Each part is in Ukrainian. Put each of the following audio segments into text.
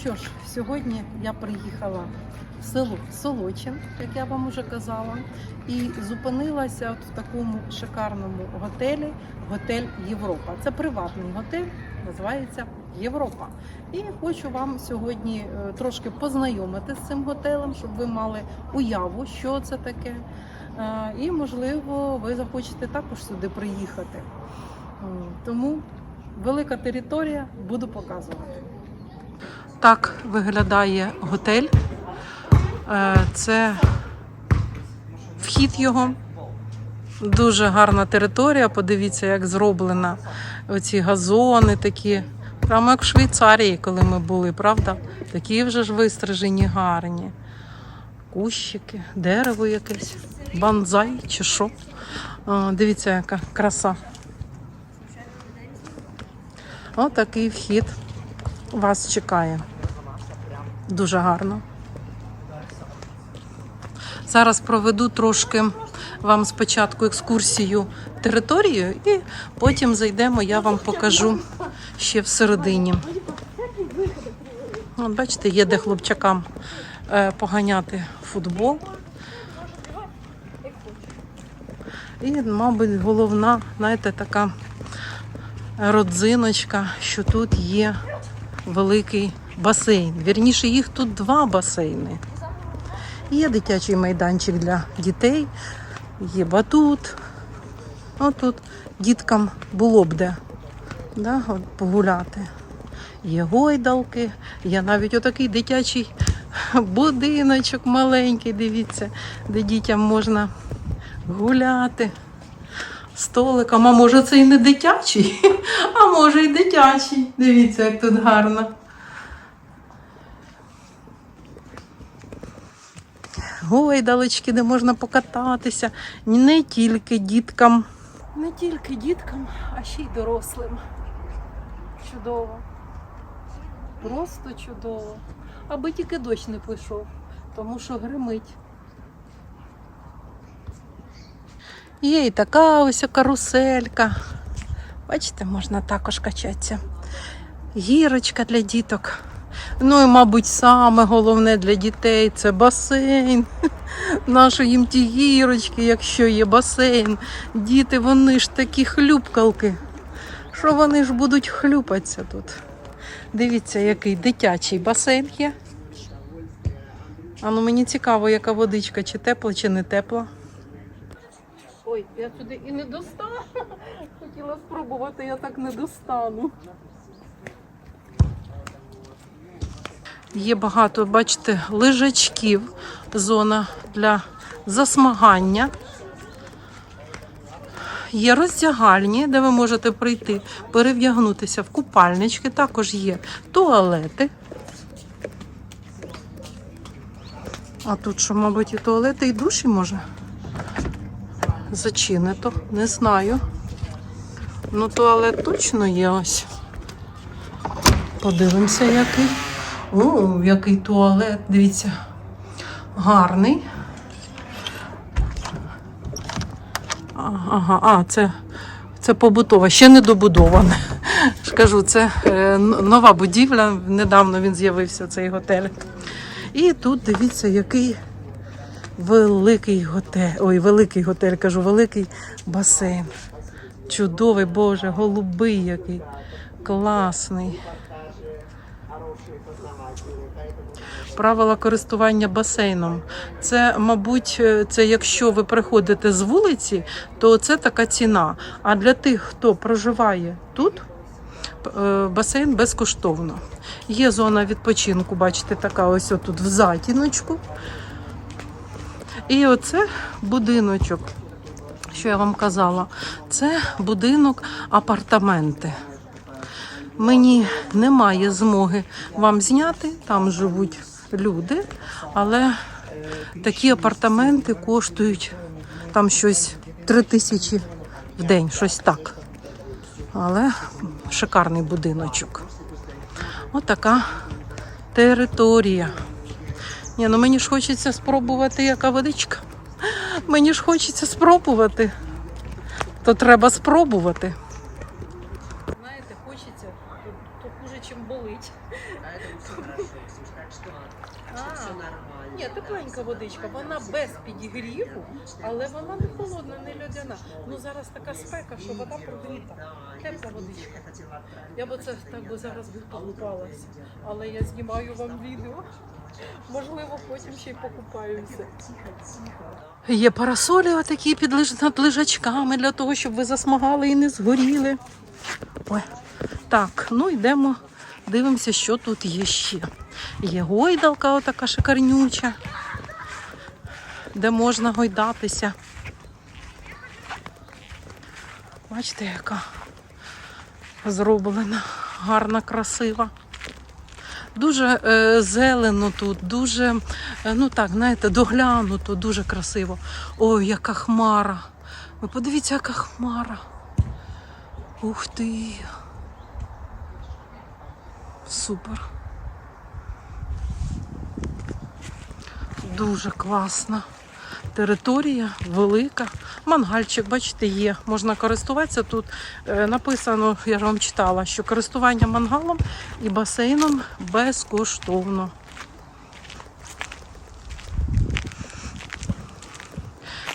Що ж, сьогодні я приїхала в село Солочин, як я вам уже казала, і зупинилася в такому шикарному готелі Готель Європа. Це приватний готель, називається Європа. І хочу вам сьогодні е, трошки познайомити з цим готелем, щоб ви мали уяву, що це таке. Е, І, можливо, ви захочете також сюди приїхати. Тому велика територія буду показувати. Так виглядає готель. Е, Це вхід його. Дуже гарна територія. Подивіться, як зроблена оці газони такі. Прямо як в Швейцарії, коли ми були, правда? Такі вже ж вистрижені, гарні. Кущики, дерево якесь, банзай чи що. О, дивіться, яка краса. Отакий вхід вас чекає. Дуже гарно. Зараз проведу трошки вам спочатку екскурсію територією, і потім зайдемо, я вам покажу ще всередині. От бачите, є де хлопчакам е, поганяти футбол. І, мабуть, головна, знаєте, така родзиночка, що тут є великий басейн. Вірніше, їх тут два басейни. Є дитячий майданчик для дітей, є батут. Отут діткам було б де да, от погуляти. Є гойдалки, є навіть отакий дитячий будиночок маленький, дивіться, де дітям можна гуляти. Столиком, а може це і не дитячий, а може і дитячий. Дивіться, як тут гарно. Гойдалочки, де можна покататися. Не тільки діткам. Не тільки діткам, а ще й дорослим. Чудово. Просто чудово. Аби тільки дощ не пішов, тому що гримить. Є і така ось каруселька. Бачите, можна також качатися. Гірочка для діток. Ну і, мабуть, саме головне для дітей це басейн. Нащо їм ті гірочки, якщо є басейн. Діти, вони ж такі хлюпкалки. Що вони ж будуть хлюпатися тут? Дивіться, який дитячий басейн є. А ну мені цікаво, яка водичка, чи тепла, чи не тепла. Ой, я сюди і не достану. Хотіла спробувати, я так не достану. Є багато, бачите, лежачків, зона для засмагання. Є роздягальні, де ви можете прийти, перевдягнутися в купальнички. Також є туалети. А тут що, мабуть, і туалети, і душі може? Зачинито, не знаю. Ну, туалет точно є ось. Подивимося, який. О, який туалет, дивіться. Гарний. Ага, а, це, це побутова, ще не добудоване. Ж кажу, це е, нова будівля, недавно він з'явився, цей готель. І тут дивіться, який великий готель. Ой, великий готель, кажу, великий басейн. Чудовий, Боже, голубий який. Класний. Правила користування басейном. Це, мабуть, е, це якщо ви приходите з вулиці, то це така ціна. А для тих, хто проживає тут, е, басейн безкоштовно. Є зона відпочинку, бачите, така ось тут в затіночку. І оце будиночок, що я вам казала, це будинок апартаменти. Мені немає змоги вам зняти, там живуть люди, але такі апартаменти коштують там щось 3 тисячі в день, щось так. Але шикарний будиночок. Отака територія. Ні, ну мені ж хочеться спробувати, яка водичка. Мені ж хочеться спробувати. То треба спробувати. Знаєте, хочеться Дивіться, то, то хуже, чим болить. А это все хорошо, Ксюш, так что, так что А. все нормально Ні, тепленька да, всё водичка, нормально, вона всё без нормально. підігріву, Отлично, але отлично, вона не отлично, холодна, не отлично, льодяна. Ну отлично. зараз така спека, що вода Видео, прогріта. да, Тепла есть водичка. видео, я хотела отправить, Я би но це как-то так я би зараз би А вот покупалася. это видео. Але я знімаю вам відео. Можливо, потім ще й покупаюся. Тихо, тихо. Є парасолі отакі під лиж- над лежачками для того, щоб ви засмагали і не згоріли. Ой. Так, ну йдемо, дивимося, що тут є ще. Є гойдалка, отака шикарнюча, де можна гойдатися. Бачите, яка зроблена, гарна, красива. Дуже е, зелено тут, дуже, е, ну так, знаєте, доглянуто, дуже красиво. Ой, яка хмара. Ви подивіться, яка хмара. Ух ти. Супер. Дуже класна. Територія велика. Мангальчик, бачите, є. Можна користуватися. Тут е, написано, я ж вам читала, що користування мангалом і басейном безкоштовно.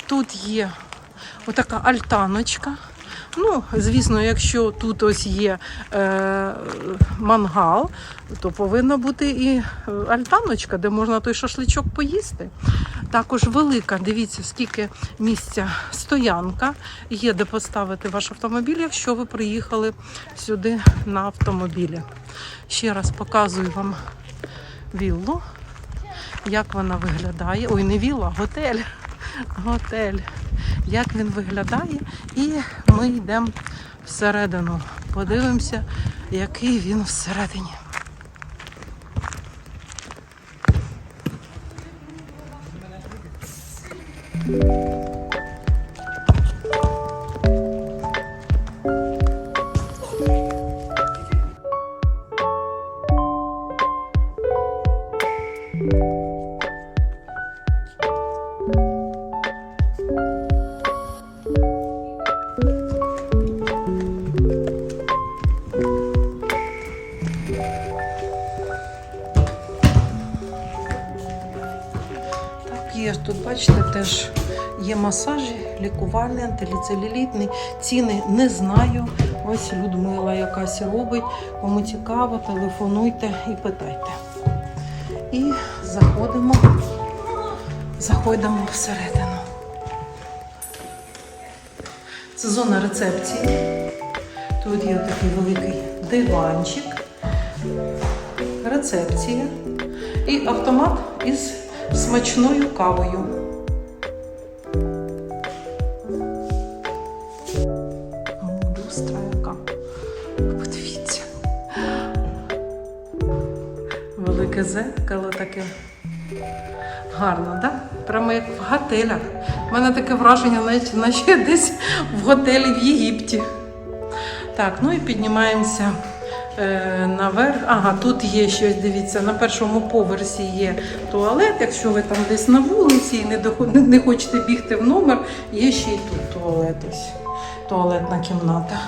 Тут є отака альтаночка. Ну, звісно, якщо тут ось є е, мангал, то повинна бути і е, альтаночка, де можна той шашличок поїсти. Також велика, дивіться, скільки місця стоянка є, де поставити ваш автомобіль, якщо ви приїхали сюди на автомобілі. Ще раз показую вам віллу, як вона виглядає. Ой, не вілла, готель. Готель. Як він виглядає, і ми йдемо всередину. Подивимося, який він всередині. Так, теж є масажі, лікувальний, антиліцелюлітний. Ціни не знаю. Ось Людмила якась робить. Кому цікаво, телефонуйте і питайте. І заходимо, заходимо всередину. Це зона рецепції. Тут є такий великий диванчик, рецепція і автомат із смачною кавою. Велике зеркало таке. Гарно, так? Прямо як в готелях. У мене таке враження, наче десь в готелі в Єгипті. Так, ну і піднімаємося е, наверх. Ага, тут є щось, дивіться, на першому поверсі є туалет. Якщо ви там десь на вулиці і не, доход- не хочете бігти в номер, є ще й тут туалет. Ось. Туалетна кімната.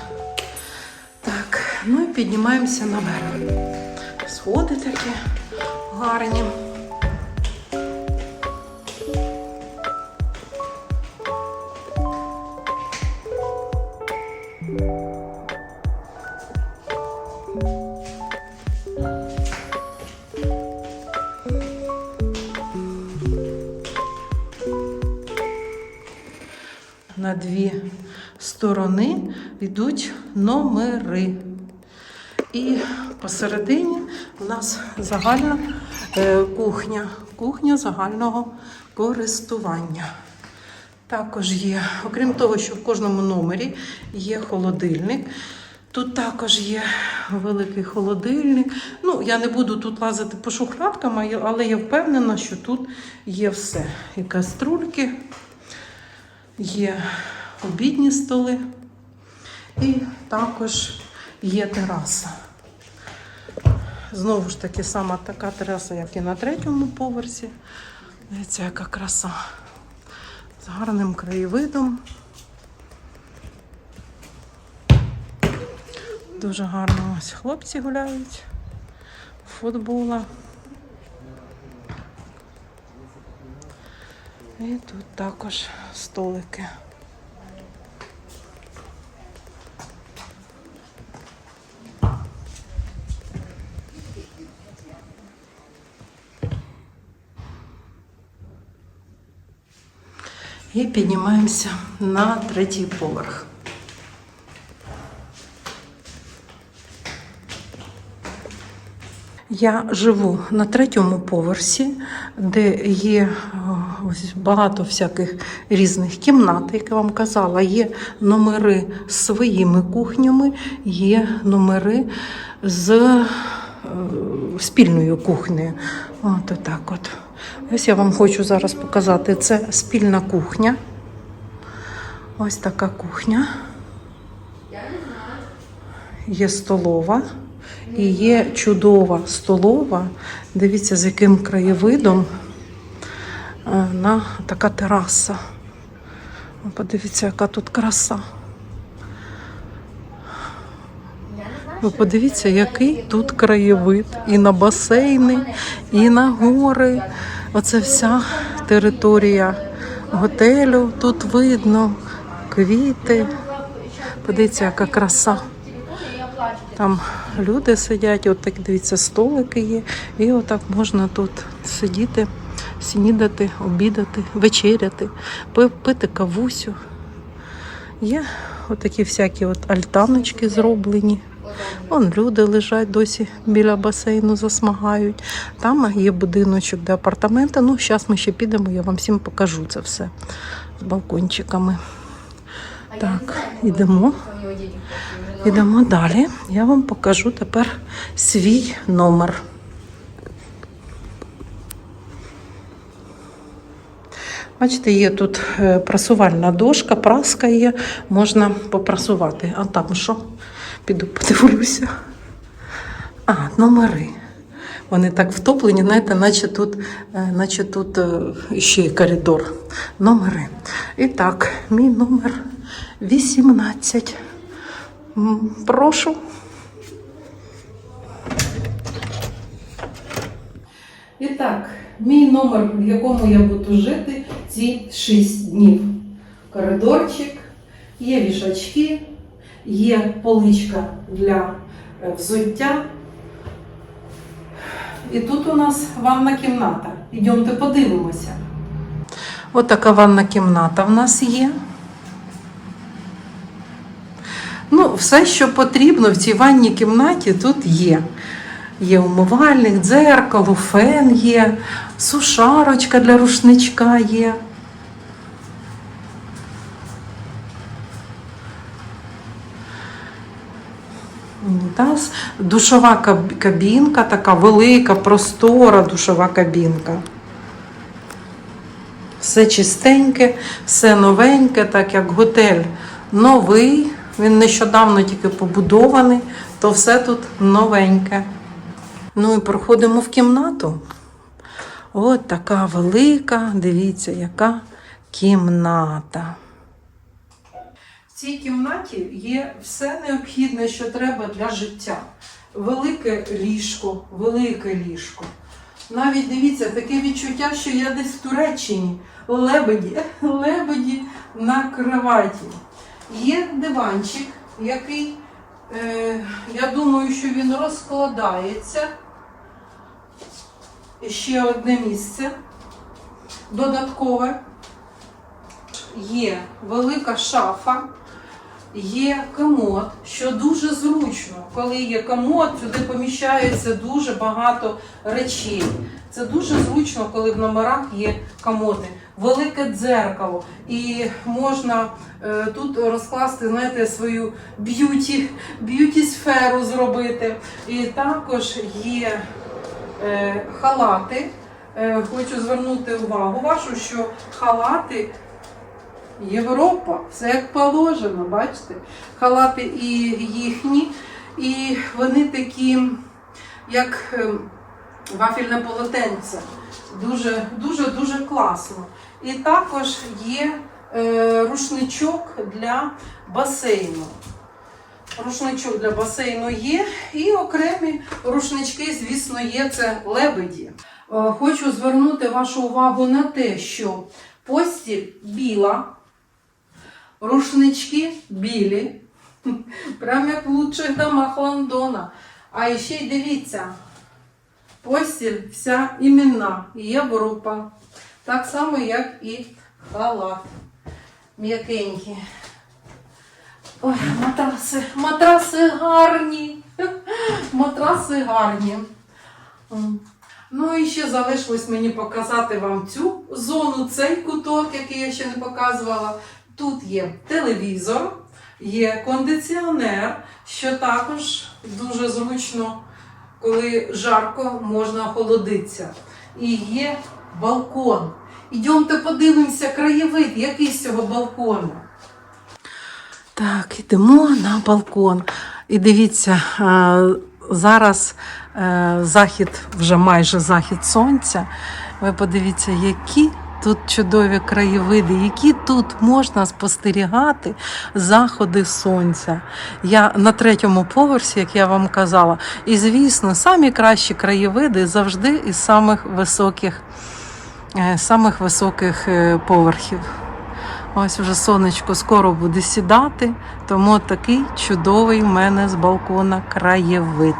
Так, ну і піднімаємося наверх. Сходи такі гарні. на дві сторони йдуть номери. І посередині у нас загальна кухня, кухня загального користування. Також є, окрім того, що в кожному номері є холодильник. Тут також є великий холодильник. Ну, я не буду тут лазити по шухлядкам, але я впевнена, що тут є все. І каструльки, є обідні столи, і також є тераса. Знову ж таки, сама така тераса, як і на третьому поверсі. Дивіться, яка краса. З гарним краєвидом. Дуже гарно ось хлопці гуляють. Футбола. І тут також столики. І піднімаємося на третій поверх. Я живу на третьому поверсі, де є ось багато всяких різних кімнат, як я вам казала. Є номери з своїми кухнями, є номери з е, спільною кухнею. От отак от. Ось я вам хочу зараз показати. Це спільна кухня. Ось така кухня. Є столова. І є чудова столова. Дивіться, з яким краєвидом е, на така тераса. Подивіться, яка тут краса. Ви подивіться, який тут краєвид. І на басейни, і на гори. Оце вся територія готелю. Тут видно квіти. Подивіться, яка краса. Там люди сидять, от так дивіться, столики є. І отак можна тут сидіти, снідати, обідати, вечеряти, пити кавусю. Є отакі всякі от альтаночки зроблені. Вон люди лежать досі біля басейну, засмагають. Там є будиночок, де апартаменти. Ну, зараз ми ще підемо, я вам всім покажу це все з балкончиками. Так, ідемо. Ідемо далі. Я вам покажу тепер свій номер. Бачите, є тут е, прасувальна дошка, праска є, можна попрасувати. А там що? Піду подивлюся. А, номери. Вони так втоплені, знаєте, наче тут, е, наче тут е, ще є коридор. Номери. І так, мій номер 18. Прошу. І так, мій номер, в якому я буду жити ці 6 днів. Коридорчик, є вішачки, є поличка для е, взуття. І тут у нас ванна кімната. Ідемте подивимося. Ось така ванна кімната в нас є. Ну, все, що потрібно в цій ванній кімнаті, тут є. Є умивальник, дзеркало, фен є, сушарочка для рушничка є. Унітаз, душова кабінка, така велика, простора душова кабінка. Все чистеньке, все новеньке, так як готель новий. Він нещодавно тільки побудований, то все тут новеньке. Ну і проходимо в кімнату. От така велика, дивіться, яка кімната. Цій кімнаті є все необхідне, що треба для життя. Велике ліжко, велике ліжко. Навіть дивіться, таке відчуття, що я десь в Туреччині. Лебеді, лебеді на кроваті. Є диванчик, який, е, я думаю, що він розкладається. Ще одне місце додаткове. Є велика шафа, є комод, що дуже зручно. Коли є комод, сюди поміщається дуже багато речей. Це дуже зручно, коли в номерах є комоди. Велике дзеркало. І можна е, тут розкласти, знаєте, свою б'юті, б'юті сферу зробити. І також є е, халати. Е, хочу звернути увагу вашу, що халати Європа, все як положено, бачите? Халати і їхні, і вони такі, як ем, вафельне полотенце. Дуже, дуже, дуже класно. І також є е, рушничок для басейну. рушничок для басейну є, і окремі рушнички, звісно, є це лебеді. Е, Хочу звернути вашу увагу на те, що постіль біла, рушнички білі, прямо як в лучших домах Лондона. А ще й дивіться, постіль вся іменна, Європа. Так само, як і халат. М'якенькі. Ой, матраси, матраси гарні. Матраси гарні. Ну і ще залишилось мені показати вам цю зону, цей куток, який я ще не показувала. Тут є телевізор, є кондиціонер, що також дуже зручно, коли жарко можна охолодитися. І є балкон. Ідемте подивимося краєвид, який з цього балкону. Так, йдемо на балкон. І дивіться, е, зараз е, захід, вже майже захід сонця. Ви подивіться, які тут чудові краєвиди, які тут можна спостерігати заходи сонця. Я на третьому поверсі, як я вам казала, і звісно, самі кращі краєвиди завжди із самих високих, е, самих високих е, поверхів. Ось вже сонечко скоро буде сідати, тому такий чудовий в мене з балкона краєвид.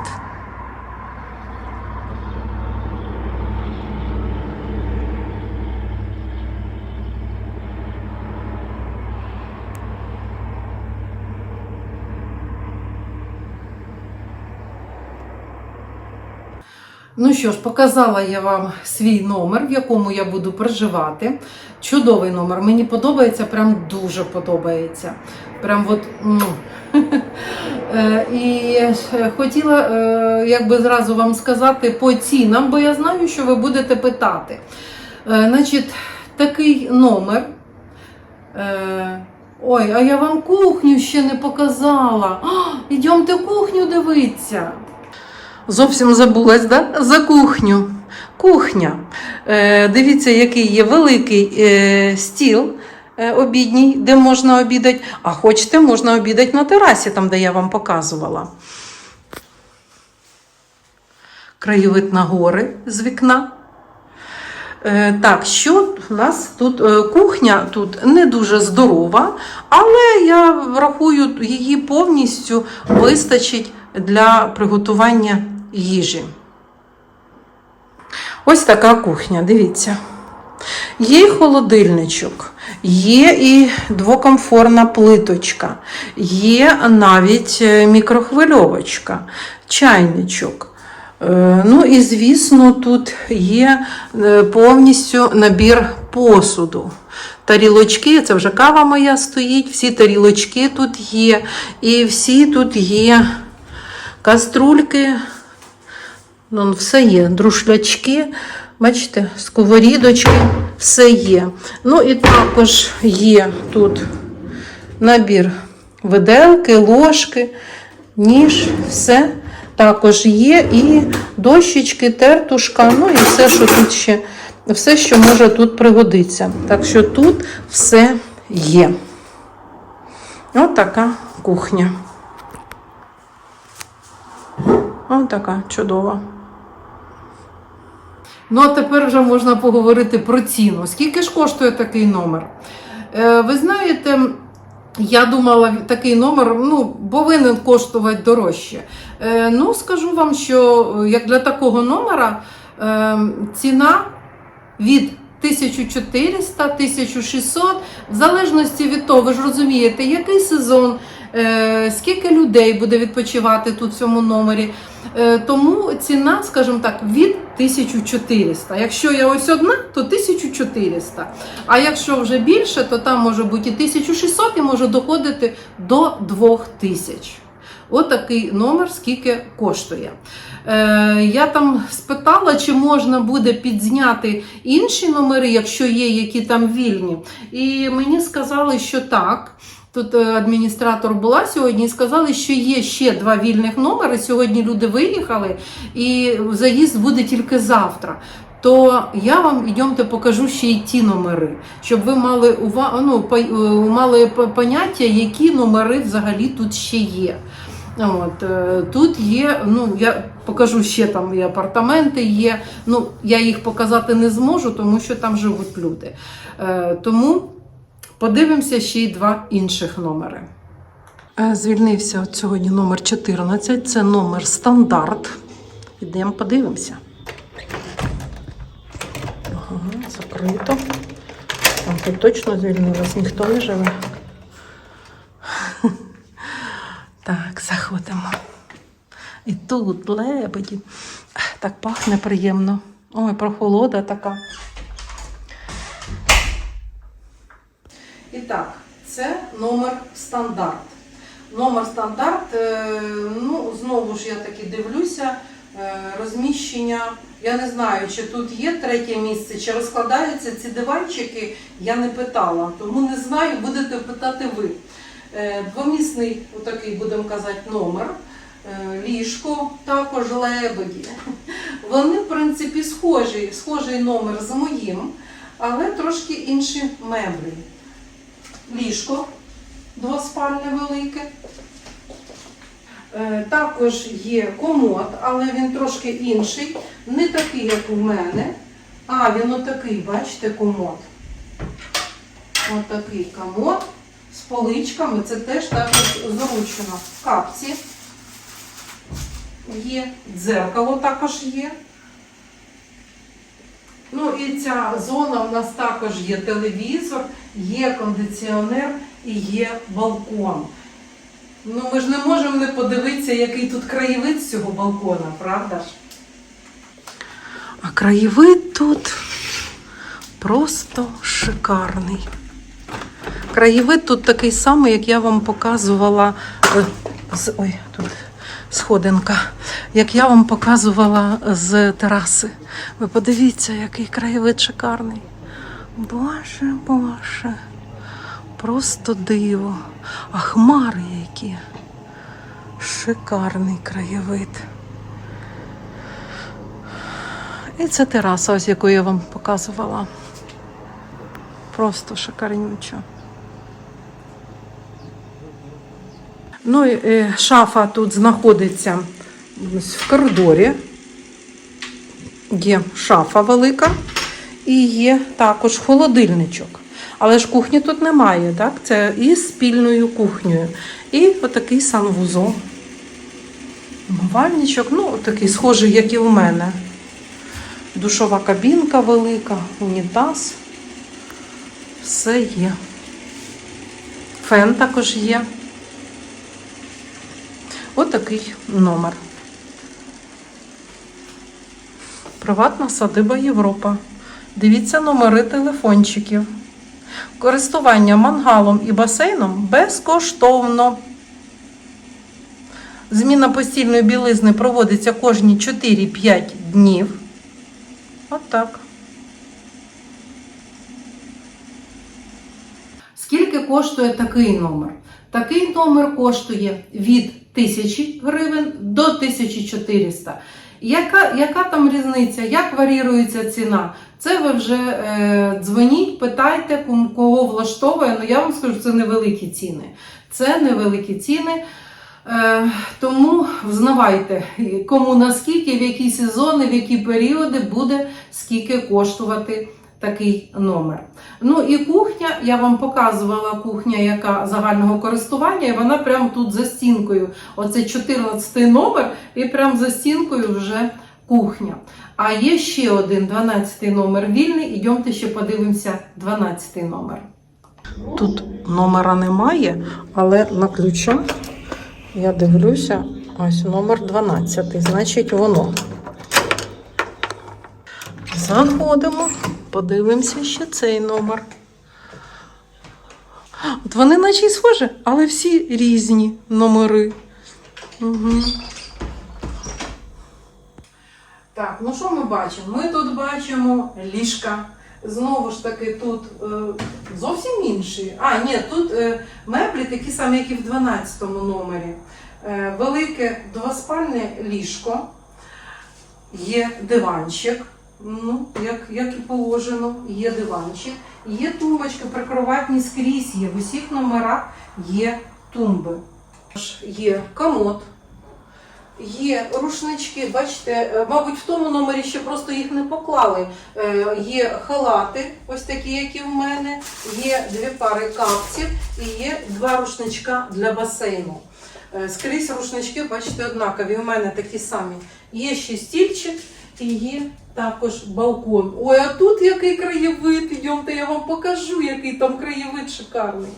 Ну що ж, показала я вам свій номер, в якому я буду проживати. Чудовий номер. Мені подобається, прям дуже подобається. Прям от. Е, І хотіла е, якби зразу вам сказати по цінам, бо я знаю, що ви будете питати. Е, Значить, такий номер. Ой, а я вам кухню ще не показала. Ідемте кухню дивитися. Зовсім забулась, да? За кухню. Кухня. Е, дивіться, який є великий е, стіл е, обідній, де можна обідати. А хочете, можна обідати на терасі, там, де я вам показувала. Краєвид на гори з вікна. Е, Так, що в нас тут е, кухня тут не дуже здорова, але я врахую, її повністю вистачить для приготування їжі. Ось така кухня, дивіться. Є і холодильничок, є і двокомфорна плиточка, є навіть е, мікрохвильовочка, чайничок. Е, Ну і звісно, тут є е, повністю набір посуду. Тарілочки, це вже кава моя стоїть, всі тарілочки тут є, і всі тут є каструльки, ну, все є, друшлячки, бачите, сковорідочки, все є. Ну і також є тут набір виделки, ложки, ніж, все також є. І дощечки, тертушка, ну і все, що тут ще, все, що може тут пригодитися. Так що тут все є. Ось така кухня. Ось така чудова. Ну, а тепер вже можна поговорити про ціну. Скільки ж коштує такий номер? Е, ви знаєте, я думала, такий номер ну, повинен коштувати дорожче. Е, ну, скажу вам, що е, як для такого номера е, ціна від 1400-1600, в залежності від того, ви ж розумієте, який сезон, е, скільки людей буде відпочивати тут в цьому номері. Е, Тому ціна, скажімо так, від 1400. Якщо я ось одна, то 1400. А якщо вже більше, то там може бути і 1600 і може доходити до 2000. Отакий номер, скільки коштує. Е, я там спитала, чи можна буде підзняти інші номери, якщо є, які там вільні. І мені сказали, що так. Тут е, адміністратор була сьогодні і сказали, що є ще два вільних номери. Сьогодні люди виїхали, і заїзд буде тільки завтра. То я вам ідемте покажу ще й ті номери, щоб ви мали ува... ну, е, мали поняття, які номери взагалі тут ще є. От, е, тут є, ну я покажу ще там і апартаменти є. Ну, я їх показати не зможу, тому що там живуть люди. Тому подивимося ще й два інших номери. Е, Звільнився от сьогодні номер 14, це номер стандарт. Ідемо подивимося. Ага, закрито. Там тут точно звільнилось, ніхто не живе. Так, заходимо. І тут лебеді. Так пахне приємно. Ой, прохолода така. Так, це номер стандарт. Номер стандарт, е, ну, знову ж я таки дивлюся, е, розміщення. Я не знаю, чи тут є третє місце, чи розкладаються ці диванчики, я не питала, тому не знаю, будете питати ви. Е, Двомісний, отакий, будемо казати, номер. Ліжко, також лебеді. Вони, в принципі, схожі, схожий номер з моїм, але трошки інші меблі. Ліжко двоспальне велике. Е, Також є комод, але він трошки інший, не такий, як у мене. А, він отакий, бачите, комод. Отакий комод з поличками. Це теж також зручно. Капці є, дзеркало також є. Ну і ця зона в нас також є телевізор, є кондиціонер і є балкон. Ну ми ж не можемо не подивитися, який тут краєвид цього балкона, правда ж? А краєвид тут просто шикарний. Краєвид тут такий самий, як я вам показувала. е, ой, тут сходинка. Як я вам показувала з тераси. Ви подивіться, який краєвид шикарний. Боже, Боже. Просто диво. А хмари які. Шикарний краєвид. І це тераса, ось яку я вам показувала. Просто шикарнючо. Ну, і, е, шафа тут знаходиться в коридорі. Є шафа велика і є також холодильничок. Але ж кухні тут немає, так? Це із спільною кухнею. І отакий санвузол. Умивальничок, ну, такий схожий, як і у мене. Душова кабінка велика, унітаз. Все є. Фен також є. Отакий номер. Приватна садиба Європа. Дивіться номери телефончиків. Користування мангалом і басейном безкоштовно. Зміна постільної білизни проводиться кожні 4-5 днів. От так. Скільки коштує такий номер? Такий номер коштує від 1000 гривень до 1400. Яка, яка там різниця? Як варірується ціна? Це ви вже е, дзвоніть, питайте, кого влаштовує. Ну я вам скажу, це невеликі ціни. Це невеликі ціни. Е, тому взнавайте, кому наскільки, в які сезони, в які періоди буде скільки коштувати такий номер. Ну і кухня, я вам показувала кухня, яка загального користування, і вона прямо тут за стінкою. Оце 14 номер, і прямо за стінкою вже кухня. А є ще один 12 номер вільний. Ідемте ще подивимося 12 номер. Тут номера немає, але на ключах я дивлюся, ось номер 12, значить воно. Заходимо, подивимося ще цей номер. От вони наче й схожі, але всі різні номери. Угу. Так, ну що ми бачимо? Ми тут бачимо ліжка. Знову ж таки, тут е, зовсім інші. А, ні, тут е, меблі такі самі, як і в 12 номері. Е, велике двоспальне ліжко, є диванчик. Ну, як, як і положено, є диванчик, є тумбочка прикроватні скрізь є. В усіх номерах є тумби. Є комод, є рушнички, бачите, е, мабуть, в тому номері ще просто їх не поклали. Е, Є халати, ось такі, як і в мене, є дві пари капців і є два рушничка для басейну. Е, Скрізь рушнички, бачите, однакові. У мене такі самі. Є ще стільчик і є також балкон. Ой, а тут який краєвид, ідемте, я вам покажу, який там краєвид шикарний.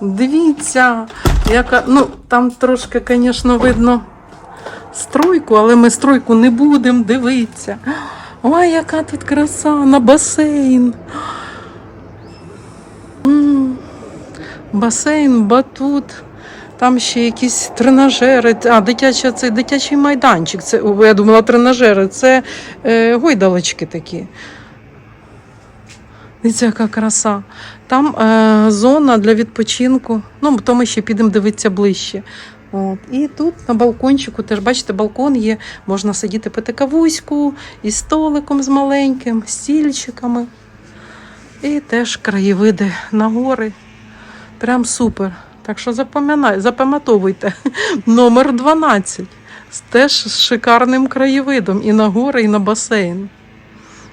Дивіться, яка, ну там трошки, звісно, видно стройку, але ми стройку не будемо дивитися. Ой, яка тут краса на басейн. Басейн, батут. Там ще якісь тренажери. А, дитяча, це дитячий майданчик. Це, я думала, тренажери. Це е, гойдалочки такі. Дивіться, яка краса. Там е, зона для відпочинку. Ну, то ми ще підемо дивитися ближче. От. І тут на балкончику теж, бачите, балкон є, можна сидіти пити кавуську із столиком з маленьким, стільчиками. І теж краєвиди на гори. Прям супер. Так що запам'ятовуйте. Номер 12. З Теж з шикарним краєвидом і на гори, і на басейн.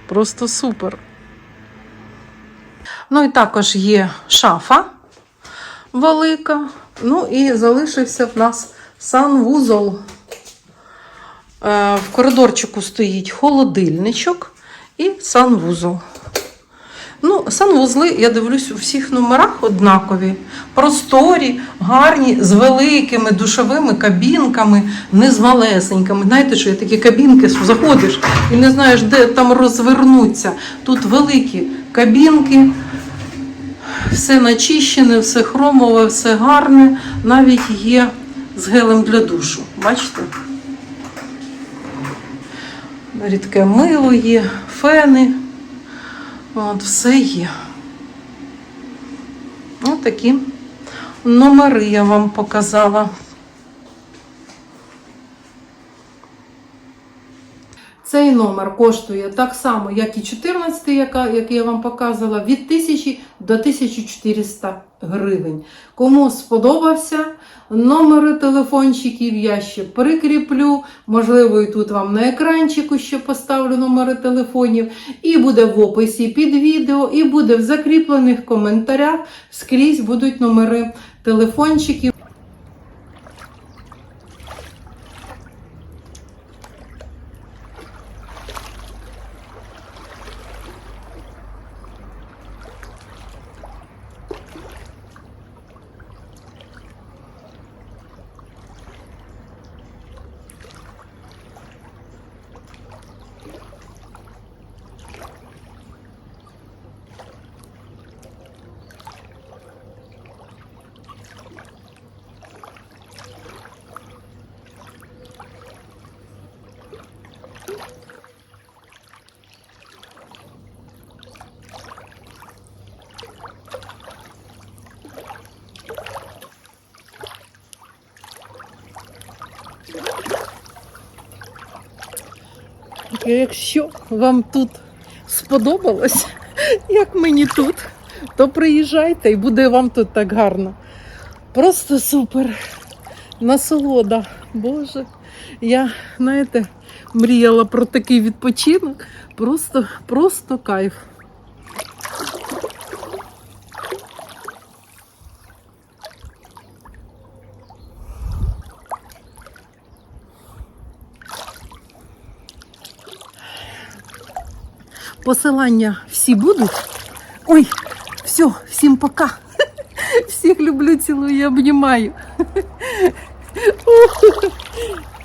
Просто супер. Ну і також є шафа велика. Ну і залишився в нас санвузол. Е, В коридорчику стоїть холодильничок і санвузол. Ну, санвузли, я дивлюсь, у всіх номерах однакові. Просторі, гарні, з великими душовими кабінками, не з малесенькими. Знаєте, що є такі кабінки, що заходиш і не знаєш, де там розвернуться. Тут великі кабінки, все начищене, все хромове, все гарне. Навіть є з гелем для душу. Бачите? Рідке мило є, фени. От, все є. Ось такі номери я вам показала. Цей номер коштує так само, як і 14, яка, який я вам показувала, від 1000 до 1400 гривень. Кому сподобався, номери телефончиків я ще прикріплю. Можливо, і тут вам на екранчику ще поставлю номери телефонів. І буде в описі під відео, і буде в закріплених коментарях. Скрізь будуть номери телефончиків. Якщо вам тут сподобалось, як мені тут, то приїжджайте і буде вам тут так гарно. Просто супер. Насолода. Боже. Я, знаєте, мріяла про такий відпочинок. Просто, просто кайф. Посилання всі будуть. Ой, все, всім пока. Всіх люблю, цілую, обнімаю.